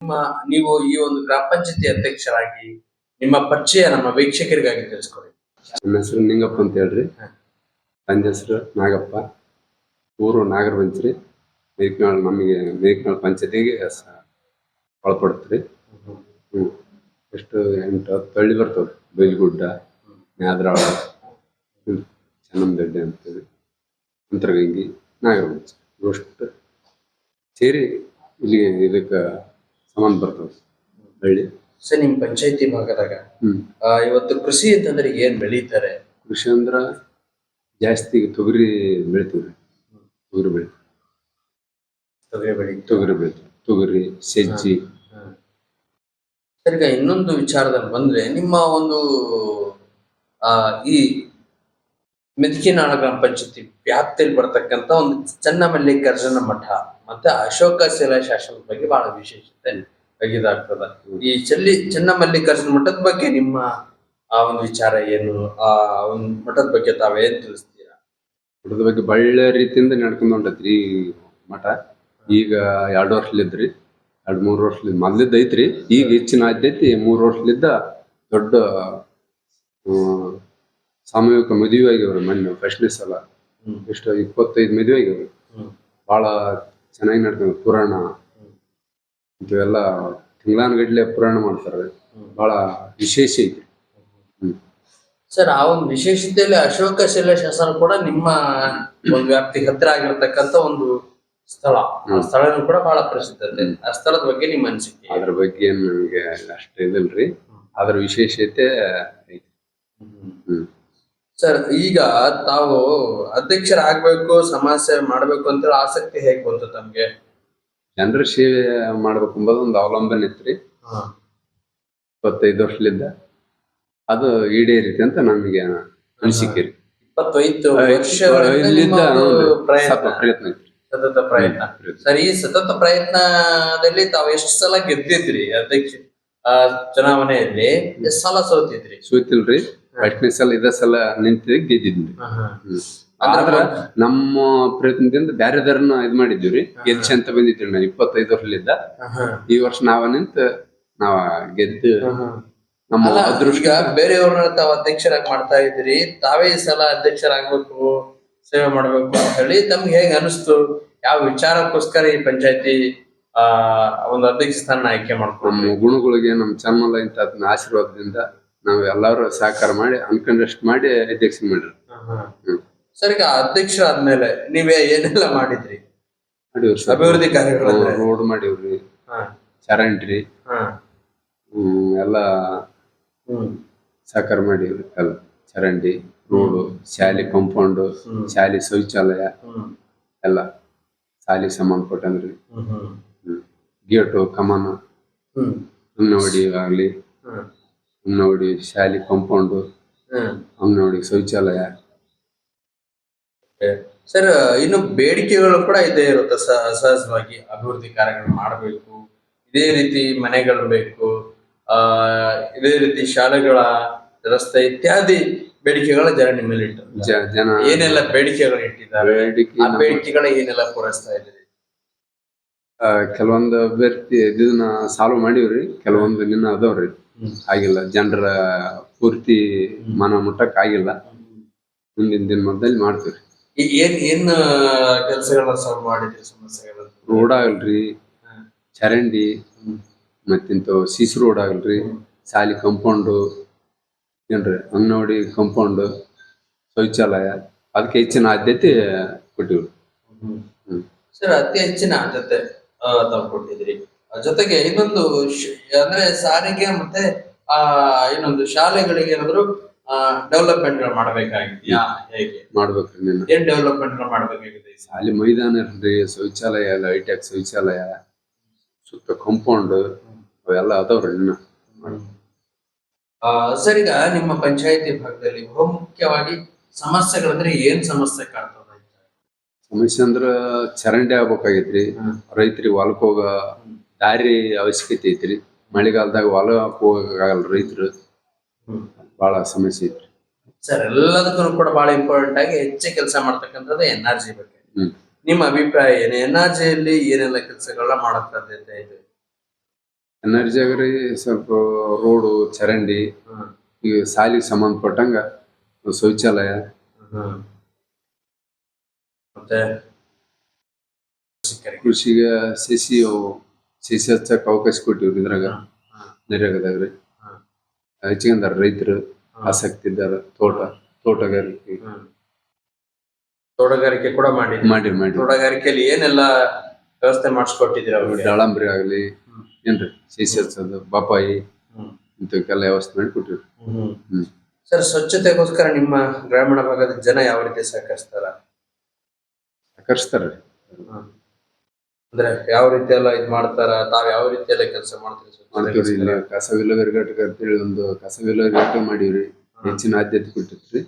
ನಿಮ್ಮ ನೀವು ಈ ಒಂದು ಗ್ರಾಮ ಪಂಚಾಯತಿ ಅಧ್ಯಕ್ಷರಾಗಿ ನಿಮ್ಮ ಪರಿಚಯ ನಮ್ಮ ವೀಕ್ಷಕರಿಗಾಗಿ ತಿಳಿಸ್ಕೊಡಿ. ನನ್ನ ಹೆಸರು ನಿಂಗಪ್ಪ ಅಂತ ಹೇಳ್ರಿ. ನನ್ನ ಹೆಸರು ನಾಗಪ್ಪ. ಊರು ನಾಗರವಂಚ್ರಿ ಮೇಕ್ನಾಳ್ ನಮಗೆ ಮೇಕ್ನಾಳ್ ಪಂಚಾಯತಿಗೆ ಒಳಪಡುತ್ತೆ. ಹ್ಞೂ ಎಷ್ಟು ಎಂಟು ಹತ್ತು ಹಳ್ಳಿ ಬರ್ತವೆ. ಬೈಲ್ಗುಡ್ಡ ನ್ಯಾದ್ರಾಳ ಚೆನ್ನಂದಡ್ಡಿ ಅಂತೇಳಿ. ಅಂತರಗಂಗಿ ನಾಗರವಂಚ ಇವಷ್ಟು ಸೇರಿ ಇಲ್ಲಿ ಇದಕ್ಕೆ ಸಂಬಂಧ ಬರ್ತವೆ ಹಳ್ಳಿ ಸರ್ ನಿಮ್ ಪಂಚಾಯತಿ ಭಾಗದಾಗ ಆ, ಇವತ್ತು ಕೃಷಿ ಅಂತಂದ್ರೆ ಏನ್ ಬೆಳೀತಾರೆ? ಕೃಷಿ ಅಂದ್ರ ಜಾಸ್ತಿ ತೊಗರಿ ಬೆಳಿತೀವಿ ತೊಗರಿ ಬೆಳಿ. ತೊಗರಿ ಬೆಳಿ ತೊಗರಿ ಬೆಳಿತೀವಿ. ತೊಗರಿ ಸಜ್ಜಿ. ಸರ್ ಈಗ ಇನ್ನೊಂದು ವಿಚಾರದಲ್ಲಿ ಬಂದ್ರೆ ನಿಮ್ಮ ಒಂದು ಆ ಈ ಮೆದಕಿನಾಳ ಗ್ರಾಮ ಪಂಚಾಯತಿ ವ್ಯಾಪ್ತಿಯಲ್ಲಿ ಬರ್ತಕ್ಕಂತ ಒಂದು ಚನ್ನಮಲ್ಲಿಕಾರ್ಜುನ ಮಠ. ಮತ್ತೆ ಅಶೋಕ ಶಿಲಾಶಾಸನದ ಬಗ್ಗೆ ಬಹಳ ವಿಶೇಷತೆ ಆಗ್ತದ ಈ ಚಲ್ಲಿ ಚನ್ನಮಲ್ಲಿಕಾರ್ಜುನ ಮಠದ ಬಗ್ಗೆ ನಿಮ್ಮ ಆ ಒಂದು ವಿಚಾರ ಏನು? ಆ ಒಂದು ಮಠದ ಬಗ್ಗೆ ತಾವೇನ್ ತಿಳಿಸ್ತೀರಾ? ಮಠದ ಬಗ್ಗೆ ಬಳ್ಳ ರೀತಿಯಿಂದ ನಡ್ಕೊಂಡು ಹೊಂಟೈತ್ರಿ ಮಠ. ಈಗ ಎರಡು ವರ್ಷಲಿದ್ರಿ, ಎರಡು ಮೂರು ವರ್ಷಲಿದ್ದ ಮೊದ್ಲಿದ್ದ ಐತ್ರಿ, ಈಗ ಹೆಚ್ಚಿನ ಆದ್ಯತೆ ಮೂರು ವರ್ಷಲಿದ್ದ ದೊಡ್ಡ ಸಾಮೂಹಿಕ ಮದುವೆ ಆಗ್ಯವ್ರಿ ಮೊನ್ನೆ ಫಸ್ಟ್ನೇ ಸಲ. ಎಷ್ಟು ಇಪ್ಪತ್ತೈದು ಮದುವೆ ಆಗಿವ್ರು. ಭಾಳ ಚೆನ್ನಾಗಿ ನಡ್ಕೊಂಡು ಪುರಾಣ. ಇಂಥವೆಲ್ಲ ತಿಂಗಳಾನ್ಗಟ್ಲೆ ಪುರಾಣ ಮಾಡ್ತಾರೆ. ಭಾಳ ವಿಶೇಷ ಐತಿ ಸರ್ ಆ ಒಂದು ವಿಶೇಷತೆಯಲ್ಲಿ ಅಶೋಕ ಶಿಲಾಶಾಸನ ಕೂಡ ನಿಮ್ಮ ಒಂದು ವ್ಯಾಪ್ತಿ ಹತ್ತಿರ ಆಗಿರ್ತಕ್ಕಂತ ಒಂದು ಸ್ಥಳ. ಆ ಸ್ಥಳನೂ ಕೂಡ ಬಹಳ ಪ್ರಸಿದ್ಧತೆ. ಆ ಸ್ಥಳದ ಬಗ್ಗೆ ನಿಮ್ಮ ಅನಿಸಿಕೆ ಅದ್ರ ಬಗ್ಗೆ ಏನು ನನಗೆ ಅಷ್ಟು ಇದಿಲ್ರಿ. ಅದ್ರ ವಿಶೇಷತೆ ಐತಿ. ಹ್ಮ್. ಸರ್ ಈಗ ತಾವು ಅಧ್ಯಕ್ಷರಾಗಬೇಕು ಸಮಾಜ ಸೇವೆ ಮಾಡ್ಬೇಕು ಅಂತ ಆಸಕ್ತಿ ಹೇಗೆ ಬಂತು ತಮ್ಗೆ? ಜನರ ಸೇವೆ ಮಾಡ್ಬೇಕು ಅಂಬುದು ಒಂದು ಅವಲಂಬನೆ ಇತ್ರಿ. ಇಪ್ಪತ್ತೈದು ವರ್ಷದಿಂದ ಅದು ಈಡೇರಿತಿ ಅಂತ ನಮಗೆ ಅನಿಸಿಕೆ ರೀ ಇಪ್ಪತ್ತೈದು ವರ್ಷ ಇಲ್ಲಿದ್ದ ಸ್ವಲ್ಪ ಪ್ರಯತ್ನ. ಐತ್ರಿ ಸತತ ಪ್ರಯತ್ನ. ಸರ್ ಈ ಸತತ ಪ್ರಯತ್ನದಲ್ಲಿ ತಾವು ಎಷ್ಟು ಸಲ ಗೆದ್ದಿದ್ರಿ ಅಧ್ಯಕ್ಷ ಚುನಾವಣೆಯಲ್ಲಿ? ಎಷ್ಟು ಸಲ ಸೋತಿದ್ರಿ? ಸೋತಿಲ್ರಿ. ಫಸ್ಟ್ನೇ ಸಲ ಇದ ಸಲ ನಿಂತಿದ್ದೆ ಗೆದ್ದಿದ್ವಿ. ಆದ್ರ ನಮ್ಮ ಪ್ರಯತ್ನದಿಂದ ಬ್ಯಾರೆದವ್ರನ್ನ ಇದ್ ಮಾಡಿದ್ವಿ ಗೆಲ್ಚಿ ಅಂತ ಬಂದಿದ್ವಿ ನಾವು ಇಪ್ಪತ್ತೈದು ವರ್ಷಲಿದ್ದ ಈ ವರ್ಷ ನಾವ ನಿಂತ ನಾವ ಗೆದ್ದು ನಮ್ಮ ಅದೃಷ್ಟ ಬೇರೆಯವ್ರನ್ನ ತಾವು ಅಧ್ಯಕ್ಷರಾಗಿ ಮಾಡ್ತಾ ಇದ್ರಿ ತಾವೇ ಈ ಸಲ ಅಧ್ಯಕ್ಷರಾಗ್ಬೇಕು ಸೇವೆ ಮಾಡ್ಬೇಕು ಅಂತ ಹೇಳಿ ತಮ್ಗೆ ಹೇಗ್ ಅನಿಸ್ತು? ಯಾವ ವಿಚಾರಕ್ಕೋಸ್ಕರ ಈ ಪಂಚಾಯತಿ ಆ ಒಂದು ಅಧ್ಯಕ್ಷ ಸ್ಥಾನ ಆಯ್ಕೆ ಮಾಡ್ಕೊಂಡು ನಮ್ಮ ಗುಣಗಳಿಗೆ ನಮ್ಮ ಚನ್ನಮಲ್ಲ ಇಂತ ಆಶೀರ್ವಾದದಿಂದ ನಾವು ಎಲ್ಲಾರು ಸಹಕಾರ ಮಾಡಿ ಅನ್ಕಂಡಷ್ಟು ಮಾಡಿ ಅಧ್ಯಕ್ಷ ಮಾಡ್ರಿ ಸರಿ ಈಗ ಅಧ್ಯಕ್ಷ ಆದ್ಮೇಲೆ ನೀವೇ ಏನೆಲ್ಲ ಮಾಡಿದ್ರಿ? ಮಾಡಿವ್ರಿ ಸರ್. ಅಭಿವೃದ್ಧಿ ಕಾರ್ಯಗಳಂದ್ರೆ ರೋಡ್ ಮಾಡಿವ್ರಿ. ಹಾ. ಚರಂಡ್ರಿ. ಹಾ. ಹ್ಮ್ ಎಲ್ಲ ಹ್ಮ್. ಸಹಕಾರ ಮಾಡಿವ್ರಿ. ಎಲ್ಲ ಚರಂಡಿ ರೋಡು ಶಾಲೆ ಕಾಂಪೌಂಡ್ ಹ್ಮ್. ಶಾಲೆ ಶೌಚಾಲಯ. ಹ್ಮ್. ಎಲ್ಲ ಶಾಲೆ ಸಾಮಾನು ಕೊಟ್ಟಂದ್ರಿ. ಹ್ಮ್. ಹ್ಮ್. ಗೇಟು ಕಮಾನು. ಹ್ಮ್. ಅಂಗನವಾಡಿ ಆಗ್ಲಿ. ಹ್ಮ್. ಅಂಗನವಾಡಿ ಶಾಲೆ ಕಾಂಪೌಂಡ್ ನೋಡಿ ಶೌಚಾಲಯ. ಸರ್ ಇನ್ನು ಬೇಡಿಕೆಗಳು ಕೂಡ ಇದೇ ಇರುತ್ತೆ. ಸ- ಸಹಜವಾಗಿ ಅಭಿವೃದ್ಧಿ ಕಾರ್ಯಗಳು ಮಾಡಬೇಕು. ಇದೇ ರೀತಿ ಮನೆಗಳು ಬೇಕು. ಆ ಇದೇ ರೀತಿ ಶಾಲೆಗಳ ರಸ್ತೆ ಇತ್ಯಾದಿ ಬೇಡಿಕೆಗಳ ಜನ ನಿಮ್ಮಲ್ಲಿ ಇಟ್ಟು ಜ- ಜನ ಏನೆಲ್ಲ ಬೇಡಿಕೆಗಳು ಇಟ್ಟಿದ್ದಾರೆ? ಬೇಡಿಕೆ ಆ ನಮ್ಮ- ಬೇಡಿಕೆಗಳ ಏನೆಲ್ಲ ಪೂರೈಸ್ತಾ ಇದ್ದೀರಿ? ಆ, ಕೆಲವೊಂದು ಅಭ್ಯರ್ಥಿ ಇದನ್ನ ಸಾಲ್ವ್ ಮಾಡಿವ್ರಿ. ಕೆಲವೊಂದು ನಿನ್ನ ಅದಾವ್ರಿ. ಆಗಿಲ್ಲ. ಜನರ ಪೂರ್ತಿ ಮನ ಮುಟ್ಟಕ್ ಆಗಿಲ್ಲ. ಮುಂದಿನ ದಿನಮಾನದಲ್ಲಿ ಮಾಡ್ತೀವ್ರಿ. ಏನ್ ಏನ್ ಸಾಲ್ವ್ ಮಾಡಿದ್ರಿ ರೋಡ್ ಆಗಲ್ರಿ ಚರಂಡಿ. ಮತ್ತಿಂತ ಸಿಸಿ ರೋಡ್ ಆಗಲ್ರಿ ಸಾಲಿ ಕಂಪೌಂಡು ಏನ್ರಿ ಅಂಗನವಾಡಿ ಕಾಂಪೌಂಡ್ ಶೌಚಾಲಯ ಅದಕ್ಕೆ ಹೆಚ್ಚಿನ ಆದ್ಯತೆ ಕೊಟ್ಟಿವ್ರಿ. ಸರ್ ಅತಿ ಹೆಚ್ಚಿನ ಆದ್ಯತೆ ತಾವು ಕೊಟ್ಟಿದ್ರಿ. ಜೊತೆಗೆ ಇನ್ನೊಂದು ಅಂದ್ರೆ ಸಾರಿಗೆ ಮತ್ತೆ ಆ ಇನ್ನೊಂದು ಶಾಲೆಗಳಿಗೆ ಏನಾದ್ರು ಡೆವಲಪ್ಮೆಂಟ್ಗಳು ಮಾಡಬೇಕಾಗಿದೆಯಾ ಹೇಗೆ? ಮಾಡ್ಬೇಕ್ರಿ ಏನ್ ಡೆವಲಪ್ಮೆಂಟ್ಗಳು ಮಾಡ್ಬೇಕಾಗಿದೆ? ಅಲ್ಲಿ ಮೈದಾನ ಇರ್ರಿ ಶೌಚಾಲಯ ಹೈಟೆಕ್ ಶೌಚಾಲಯ ಸುತ್ತ ಕಾಂಪೌಂಡ್ ಅವೆಲ್ಲ ಅದಾವ್ರಿ ಇನ್ನ. ಆ, ಸರ್ ಈಗ ನಿಮ್ಮ ಪಂಚಾಯತಿ ಭಾಗದಲ್ಲಿ ಬಹುಮುಖ್ಯವಾಗಿ ಸಮಸ್ಯೆಗಳಂದ್ರೆ ಏನ್ ಸಮಸ್ಯೆ ಕಾಣ್ತಾವ ಸಮಸ್ಯೆ ಅಂದ್ರ ಚರಂಡಿ ಆಗ್ಬೇಕಾಗೈತ್ರಿ. ರೈತರಿಗೆ ಹೊಲಕ್ ಹೋಗ ದಾರಿ ಅವಶ್ಯಕತೆ ಐತ್ರಿ. ಮಳೆಗಾಲದಾಗ ಹೊಲ ಹೋಗಕ್ಕಾಗಲ್ಲ ರೈತರು. ಬಹಳ ಸಮಸ್ಯೆ ಐತ್ರಿ. ಸರ್ ಎಲ್ಲದಕ್ಕೂ ಕೂಡ ಬಹಳ ಇಂಪಾರ್ಟೆಂಟ್ ಆಗಿ ಹೆಚ್ಚು ಕೆಲಸ ಮಾಡ್ತಕ್ಕಂಥದ್ದು ಎನ್ ಆರ್ ಜಿ ಬಗ್ಗೆ. ಹ್ಮ್. ನಿಮ್ಮ ಅಭಿಪ್ರಾಯ ಏನು? ಎನ್ ಆರ್ ಜಿಯಲ್ಲಿ ಏನೆಲ್ಲ ಕೆಲಸಗಳನ್ನ ಮಾಡಕ್ ಸಾಧ್ಯತೆ ಇದೆ? ಎನರ್ಜಿ ಆಗ್ರಿ ಸ್ವಲ್ಪ ರೋಡು ಚರಂಡಿ ಹ್ಮ್. ಈಗ ಸಾಲಿಗೆ ಸಂಬಂಧಪಟ್ಟಂಗ ಶೌಚಾಲಯ. ಹ್ಮ್. ಮತ್ತೆ? ಕೃಷಿಕರಿಗೆ. ಕೃಷಿಗೆ ಸಸಿ ಅವು. ಸಸಿ ಹಚ್ಚಕ್ ಅವಕಾಶ ಕೊಟ್ಟಿವ್ರಿ ಇದ್ರಾಗ. ನೆರೆಗದಾಗ ರೀ ಹ್ಮ್ ಹಚ್ಕೊಂಡಾರ ರೈತರು ಆಸಕ್ತಿ ಇದ್ದಾರ ತೋಟ ತೋಟಗಾರಿಕೆ. ತೋಟಗಾರಿಕೆ ಕೂಡ ಮಾಡಿ ಮಾಡಿ ಮಾಡಿ. ತೋಟಗಾರಿಕೆಯಲ್ಲಿ ಏನೆಲ್ಲ ವ್ಯವಸ್ಥೆ ಮಾಡಿಸ್ಕೊಟ್ಟಿದ್ದೀರ ಅವ್ರಿಗೆ ದಾಳಂಬ್ರಿ ಆಗ್ಲಿ. ಏನ್ರಿ ಸಸಿ ಹಚ್ಚೋದು ಬಪಾಯಿ ಹ್ಮ್. ಇಂಥವಕ್ಕೆಲ್ಲ ವ್ಯವಸ್ಥೆ ಮಾಡಿ ಕೊಟ್ಟಿವ್ರಿ ಹ್ಮ್. ಸರ್ ಸ್ವಚ್ಛತೆಗೋಸ್ಕರ ನಿಮ್ಮ ಗ್ರಾಮೀಣ ಭಾಗದ ಜನ ಯಾವ ರೀತಿ ಸಹಕರಿಸ್ತಾರ? ಆಕರ್ಷಿಸ್ತಾರ್ರಿ ಅಂದ್ರೆ ಯಾವ ರೀತಿ ಎಲ್ಲ ಇದ್ ಮಾಡ್ತಾರ ತಾವ್ ಯಾವ ರೀತಿ ಎಲ್ಲ ಕೆಲಸ ಮಾಡ್ತೀರಿ ಮಾಡ್ತೀವ್ರಿ ಇಲ್ಲಿ ಅಂತ ಘಟಕ ಅಂತೇಳಿ ಒಂದು ಕಸ ವಿಲೇವಾರಿ ಘಟಕ ಮಾಡಿವ್ರಿ ಹೆಚ್ಚಿನ ಆದ್ಯತೆ ಕೊಟ್ಟಿರ್ರಿ